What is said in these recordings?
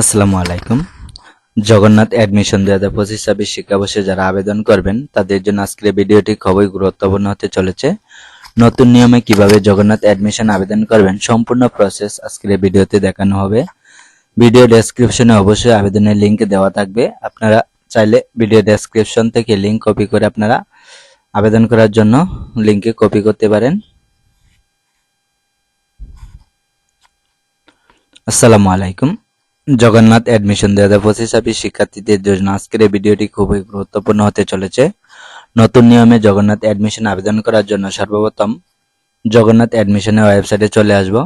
আসসালামু আলাইকুম। জগন্নাথ অ্যাডমিশন দুই হাজার পঁচিশ ছাব্বিশ শিক্ষাবর্ষে যারা আবেদন করবেন, তাদের জন্য আজকের ভিডিওটি খুবই গুরুত্বপূর্ণ হতে চলেছে। নতুন নিয়মে কীভাবে জগন্নাথ অ্যাডমিশন আবেদন করবেন, সম্পূর্ণ প্রসেস আজকের ভিডিওতে দেখানো হবে। ভিডিও ডেসক্রিপশনে অবশ্যই আবেদনের লিংক দেওয়া থাকবে। আপনারা চাইলে ভিডিও ডেসক্রিপশন থেকে লিংক কপি করে আপনারা আবেদন করার জন্য লিংকে কপি করতে পারেন। আসসালামু আলাইকুম। জগন্নাথ অ্যাডমিশন দুই হাজার পঁচিশ ছাব্বিশ শিক্ষার্থীদের জন্য আজকের এই ভিডিওটি খুবই গুরুত্বপূর্ণ হতে চলেছে। নতুন নিয়মে জগন্নাথ অ্যাডমিশন আবেদন করার জন্য সর্বপ্রথম জগন্নাথ অ্যাডমিশনের ওয়েবসাইটে চলে আসব।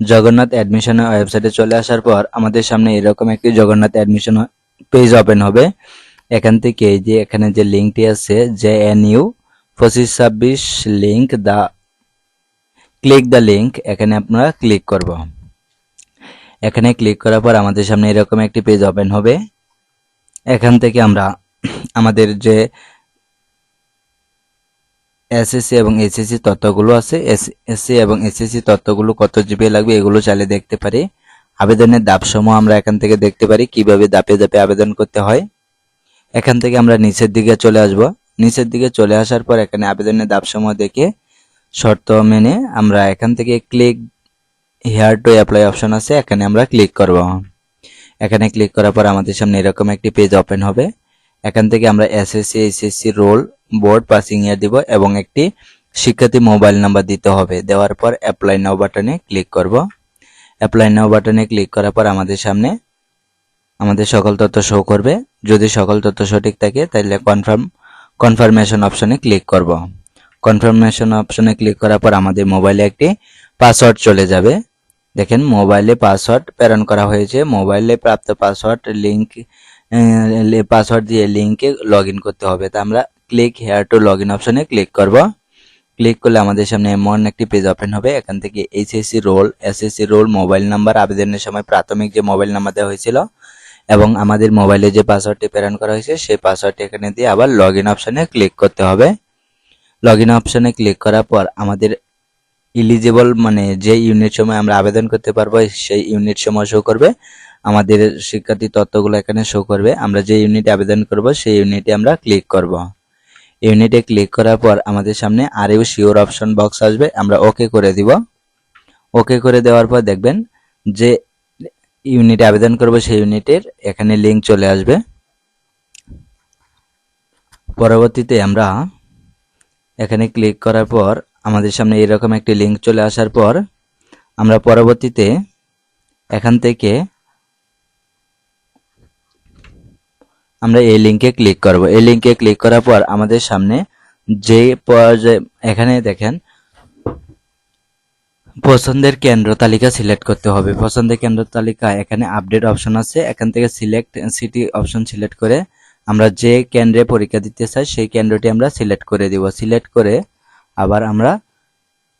জগন্নাথ অ্যাডমিশনের ওয়েবসাইটে চলে আসার পর আমাদের সামনে এরকম একটি জগন্নাথ অ্যাডমিশন পেজ ওপেন হবে। এখান থেকে যে এখানে যে লিঙ্কটি আছে জে এন ইউ পঁচিশ ছাব্বিশ লিঙ্ক দা ক্লিক দ্য লিঙ্ক এখানে আপনারা ক্লিক করব। এখানে ক্লিক করার পর আমাদের সামনে এরকম একটি পেজ ওপেন হবে। এখান থেকে আমরা আমাদের যে এসএসসি এবং এসএসসি তথ্যগুলো আছে এসসি এবং এসএসসি তথ্যগুলো কত জিবি লাগবে এগুলো চাইলে দেখতে পারি। আবেদনের ধাপসমূহ আমরা এখান থেকে দেখতে পারি, কীভাবে ধাপে ধাপে আবেদন করতে হয়। এখান থেকে আমরা নিচের দিকে চলে আসব। নিচের দিকে চলে আসার পর এখানে আবেদনের ধাপসমূহ দেখে শর্ত মেনে আমরা এখান থেকে click here to apply option আছে, এখানে আমরা ক্লিক করব। এখানে ক্লিক করার পর আমাদের সামনে এরকম একটি পেজ ওপেন হবে। এখান থেকে আমরা SSC HSC roll board passing year দিব এবং একটি শিক্ষার্থী মোবাইল নাম্বার দিতে হবে। দেওয়ার পর অ্যাপ্লাই নাও বাটনে ক্লিক করব। অ্যাপ্লাই নাও বাটনে ক্লিক করার পর আমাদের সামনে, আমাদের সকল তথ্য শো করবে। যদি সকল তথ্য সঠিক থাকে, তাহলে কনফার্ম কনফার্মেশন অপশনে ক্লিক করব। কনফার্মেশন অপশনে ক্লিক করার পর আমাদের মোবাইলে একটি পাসওয়ার্ড চলে যাবে। দেখেন, মোবাইলে পাসওয়ার্ড প্রেরণ করা হয়েছে। মোবাইলে প্রাপ্ত পাসওয়ার্ড লিংক পাসওয়ার্ড দিয়ে লিংকে লগ ইন করতে হবে। তা আমরা click here to log in অপশনে ক্লিক করব। ক্লিক করলে আমাদের সামনে এমন একটি পেজ ওপেন হবে। এখান থেকে HSC roll SSC roll mobile number আবেদনের সময় প্রাথমিক যে মোবাইল নাম্বার দেওয়া হয়েছিল এবং আমাদের মোবাইলে যে পাসওয়ার্ডটি প্রেরণ করা হয়েছে, সেই পাসওয়ার্ডটি এখানে দিয়ে আবার লগ ইন অপশনে ক্লিক করতে হবে। লগ ইন অপশনে ক্লিক করার পর আমাদের ইলিজিবল মানে যে ইউনিট সময় আমরা আবেদন করতে পারব, সেই ইউনিট সময় শো করবে। আমাদের শিক্ষার্থী তথ্যগুলো এখানে শো করবে। আমরা যে ইউনিটে আবেদন করব, সেই ইউনিটে আমরা ক্লিক করব। ইউনিটে ক্লিক করার পর আমাদের সামনে are you sure option box আসবে। আমরা ওকে করে দিব। ওকে করে দেওয়ার পর দেখবেন যে ইউনিটে আবেদন করব, সেই ইউনিটের এখানে লিংক চলে আসবে। পরবর্তীতে আমরা এখানে ক্লিক করার পর আমাদের সামনে এরকম একটি লিংক চলে আসার পর, আমরা পরবর্তীতে এখান থেকে আমরা এই লিংকে ক্লিক করব। এই লিংকে ক্লিক করার পর আমাদের সামনে যে পর্যায়ে, এখানে দেখেন, পছন্দের কেন্দ্র তালিকা সিলেক্ট করতে হবে। পছন্দের কেন্দ্র তালিকা, এখানে আপডেট অপশন আছে। এখান থেকে সিলেক্ট সিটি অপশন সিলেক্ট করে আমরা যে কেন্দ্রে পরীক্ষা দিতে চাই, সেই কেন্দ্রটি আমরা সিলেক্ট করে দিব। সিলেক্ট করে আবার আমরা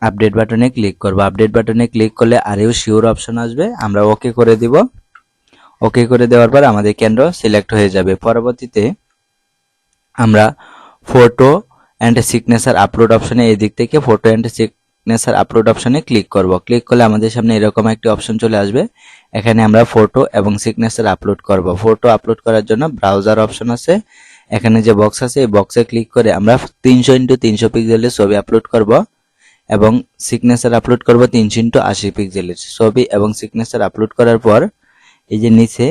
আপডেট বাটনে ক্লিক করব। আপডেট বাটনে ক্লিক করলে আরেও শিওর অপশন আসবে। আমরা ওকে করে দিব। ওকে করে দেওয়ার পর আমাদের কেন্দ্র সিলেক্ট হয়ে যাবে। পরবর্তীতে আমরা ফটো অ্যান্ড সিগনেচার আপলোড অপশনে এই দিক থেকে ফটো অ্যান্ড সিগনেচার আপলোড অপশনে ক্লিক করব। ক্লিক করলে আমাদের সামনে এরকম একটি অপশন চলে আসবে। এখানে আমরা ফটো এবং সিগনেচার আপলোড করব। ফটো আপলোড করার জন্য ব্রাউজার অপশন আছে। এখানে যে বক্স আছে, এই বক্সে ক্লিক করে আমরা তিনশো ইন্টু তিনশো পিক্সেলের ছবি আপলোড করব এবং সিগনেচার আপলোড করব তিনশো ইন্টু আশি পিক্সেলের ছবি এবং সিগনেচার আপলোড করার পর এই যে নিচে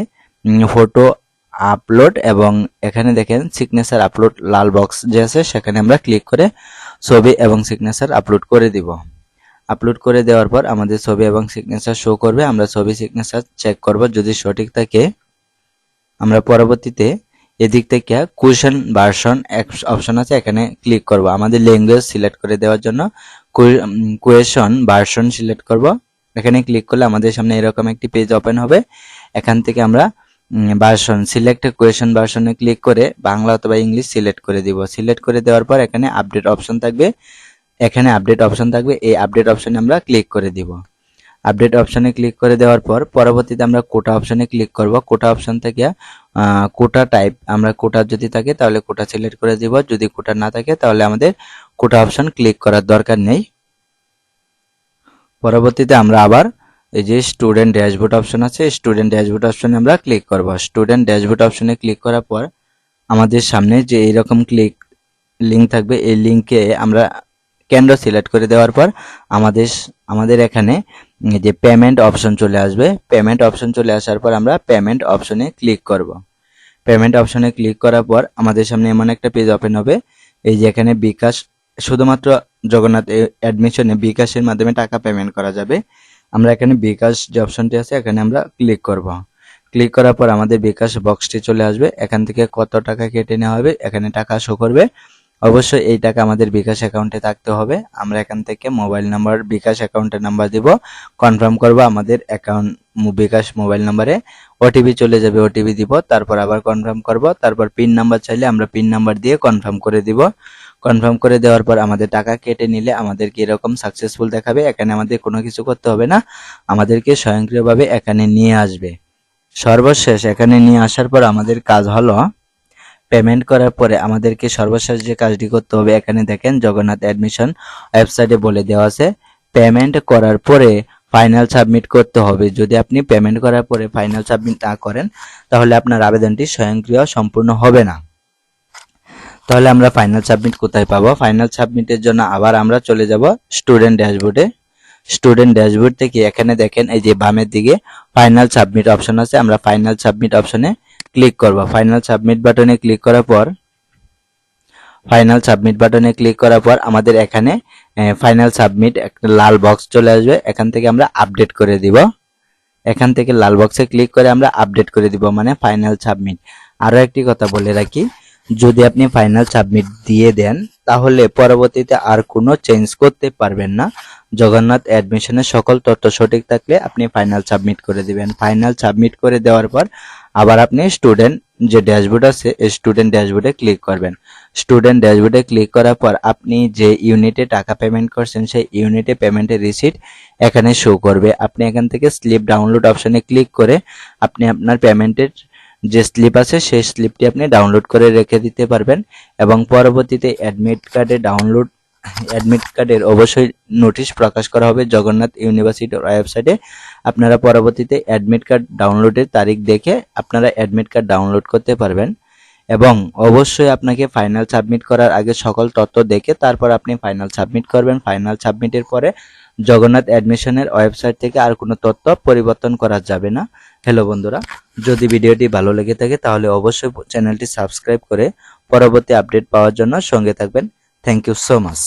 ফটো আপলোড এবং এখানে দেখেন সিগনেচার আপলোড লাল বক্স যে আছে, সেখানে আমরা ক্লিক করে ছবি এবং সিগনেচার আপলোড করে দিব। আপলোড করে দেওয়ার পর আমাদের ছবি এবং সিগনেচার শো করবে, আমরা ছবি সিগনেচার চেক করব। যদি সঠিক থাকে, আমরা পরবর্তীতে এদিক থেকে কুয়েশন ভার্সন অপশন আছে, এখানে ক্লিক করব। আমাদের ল্যাঙ্গুয়েজ সিলেক্ট করে দেওয়ার জন্য কুয়েশন ভার্সন সিলেক্ট করব। এখানে ক্লিক করলে আমাদের সামনে এরকম একটি পেজ ওপেন হবে। এখান থেকে আমরা ভার্সন সিলেক্ট কোয়েশন ভার্সনে ক্লিক করে বাংলা অথবা ইংলিশ সিলেক্ট করে দিব। সিলেক্ট করে দেওয়ার পর এখানে আপডেট অপশন থাকবে। এখানে আপডেট অপশন থাকবে। এই আপডেট অপশনে আমরা ক্লিক করে দিব। আপডেট অপশনে ক্লিক করে দেওয়ার পর পরবর্তীতে আমরা কোটা অপশনে ক্লিক করব। কোটা অপশন থেকে কোটা টাইপ আমরা কোটা যদি থাকে তাহলে কোটা সিলেক্ট করে দিব। যদি কোটা না থাকে তাহলে আমাদের কোটা অপশন ক্লিক করার দরকার নেই। পরবর্তীতে আমরা আবার এই যে স্টুডেন্ট ড্যাশবোর্ড অপশন আছে স্টুডেন্ট ড্যাশবোর্ড অপশনে আমরা ক্লিক করব। স্টুডেন্ট ড্যাশবোর্ড অপশনে ক্লিক করার পর আমাদের সামনে যে এইরকম ক্লিক লিঙ্ক থাকবে, এই লিঙ্কে আমরা কেন্দ্র সিলেক্ট করে দেওয়ার পর আমাদের আমাদের এখানে যে পেমেন্ট অপশন চলে আসবে পেমেন্ট অপশন চলে আসার পর আমরা পেমেন্ট অপশনে ক্লিক করব। পেমেন্ট অপশনে ক্লিক করার পর আমাদের সামনে এমন একটা পেজ ওপেন হবে, এই যে এখানে বিকাশ, শুধুমাত্র জগন্নাথ অ্যাডমিশনে বিকাশের মাধ্যমে টাকা পেমেন্ট করা যাবে। আমরা এখানে বিকাশ যে অপশনটি আছে, এখানে আমরা ক্লিক করব। ক্লিক করার পর আমাদের বিকাশ বক্সটি চলে আসবে, এখান থেকে কত টাকা কেটে নেওয়া হবে, এখানে টাকা শো করবে। অবশ্যই এই টাকা আমাদের বিকাশ অ্যাকাউন্টে থাকতে হবে। আমরা এখান থেকে মোবাইল নাম্বার, বিকাশ অ্যাকাউন্টের নাম্বার দিব। কনফার্ম করব আমাদের অ্যাকাউন্ট বিকাশ মোবাইল নাম্বারে। ওটিপি চলে যাবে ওটিপি দিব। তারপর আবার কনফার্ম করব। তারপর পিন নাম্বার চাইলে আমরা পিন নাম্বার দিয়ে কনফার্ম করে দিব। কনফার্ম করে দেওয়ার পর আমাদের টাকা কেটে নিলে আমাদেরকে এরকম সাকসেসফুল দেখাবে? এখানে আমাদের কোনো কিছু করতে হবে না। আমাদেরকে স্বয়ংক্রিয়ভাবে এখানে নিয়ে আসবে। সর্বশেষ এখানে নিয়ে আসার পর আমাদের কাজ হলো পেমেন্ট করার পরে আমাদেরকে সর্বশেষ যে কাজটি করতে হবে, এখানে দেখেন জগন্নাথ অ্যাডমিশন ওয়েবসাইটে বলে দেওয়া আছে। পেমেন্ট করার পরে ফাইনাল সাবমিট করতে হবে। যদি আপনি পেমেন্ট করার পরে ফাইনাল সাবমিট না করেন, তাহলে আপনার আবেদনটি স্বয়ংক্রিয় সম্পূর্ণ হবে না। তাহলে আমরা ফাইনাল সাবমিট কোথায় পাবো? ফাইনাল সাবমিটের জন্য আবার আমরা চলে যাব স্টুডেন্ট ড্যাশবোর্ডে স্টুডেন্ট ড্যাশবোর্ড থেকে এখানে দেখেন, এই যে বামের দিকে ফাইনাল সাবমিট অপশন আছে, আমরা ফাইনাল সাবমিট অপশনে ক্লিক করব। ফাইনাল সাবমিট বাটনে ক্লিক করার পর ফাইনাল সাবমিট বাটনে ক্লিক করার পর আমাদের এখানে ফাইনাল সাবমিট একটা লাল বক্স চলে আসবে। এখান থেকে আমরা আপডেট করে দিব। এখান থেকে লাল বক্সে ক্লিক করে আমরা আপডেট করে দিব মানে ফাইনাল সাবমিট আরও একটি কথা বলে রাখি, যদি আপনি ফাইনাল সাবমিট দিয়ে দেন তাহলে পরবর্তীতে আর কোনো চেঞ্জ করতে পারবেন না। জগন্নাথ অ্যাডমিশনের সকল তথ্য সঠিক থাকলে আপনি ফাইনাল সাবমিট করে দিবেন। ফাইনাল সাবমিট করে দেওয়ার পর আবার আপনি স্টুডেন্ট যে ড্যাশবোর্ড আছে স্টুডেন্ট ড্যাশবোর্ডে ক্লিক করবেন। স্টুডেন্ট ড্যাশবোর্ডে ক্লিক করার পর আপনি যে ইউনিটে টাকা পেমেন্ট করছেন, সেই ইউনিটে পেমেন্টের রিসিট এখানে শো করবে। আপনি এখান থেকে স্লিপ ডাউনলোড অপশনে ক্লিক করে আপনি আপনার পেমেন্টের যে স্লিপ আছে, সেই স্লিপটি আপনি ডাউনলোড করে রেখে দিতে পারবেন এবং পরবর্তীতে অ্যাডমিট কার্ডে ডাউনলোড অ্যাডমিট কার্ডের অবশ্যই নোটিশ প্রকাশ করা হবে জগন্নাথ ইউনিভার্সিটির ওয়েবসাইটে আপনারা পরবর্তীতে অ্যাডমিট কার্ড ডাউনলোডের তারিখ দেখে আপনারা অ্যাডমিট কার্ড ডাউনলোড করতে পারবেন এবং অবশ্যই আপনাকে ফাইনাল সাবমিট করার আগে সকল তথ্য দেখে তারপর আপনি ফাইনাল সাবমিট করবেন। ফাইনাল সাবমিটের পরে জগন্নাথ অ্যাডমিশনের ওয়েবসাইট থেকে আর কোনো তথ্য পরিবর্তন করা যাবে না। হ্যালো বন্ধুরা, যদি ভিডিওটি ভালো লেগে থাকে তাহলে অবশ্যই চ্যানেলটি সাবস্ক্রাইব করে পরবর্তী আপডেট পাওয়ার জন্য সঙ্গে থাকবেন। Thank you so much